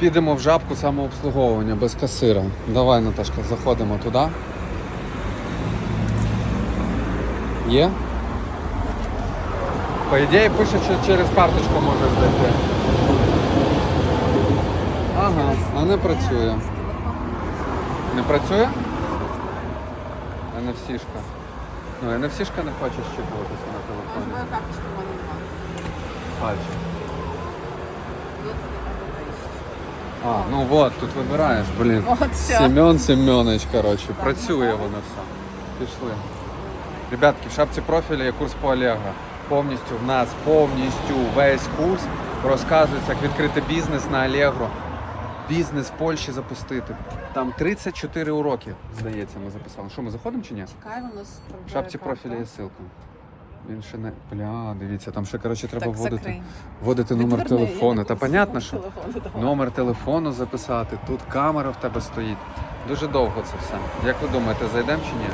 Підемо в жабку самообслуговування без касира. Давай, Наташка, заходимо туди. Є? По ідеї пише, що через карточку можеш зайти. Ага, а не працює. Не працює? NFC-шка. Ну, NFC-шка не хоче щитуватися на телефоні. Моя карточка в мене нема. Бачу. Є туди вище. А, ну вот, тут вибираєш, блін. От все. Семен Семенович, коротше, працює воно все. Пішли. Ребятки, в шапці профіля є курс по Allegro. Повністю в нас, повністю весь курс розказується, як відкрити бізнес на Allegro. Бізнес в Польщі запустити. Там 34 уроки, здається, ми записали. Що, ми заходимо чи ні? Чекай, у нас В шапці профіля є ссылка. Він ще не. Бля, дивіться, там ще коротше треба Так, вводити, вводити номер Відверни, телефону. Та понятно, що телефону, номер телефону записати, тут камера в тебе стоїть. Дуже довго це все. Як ви думаєте, зайдемо чи ні?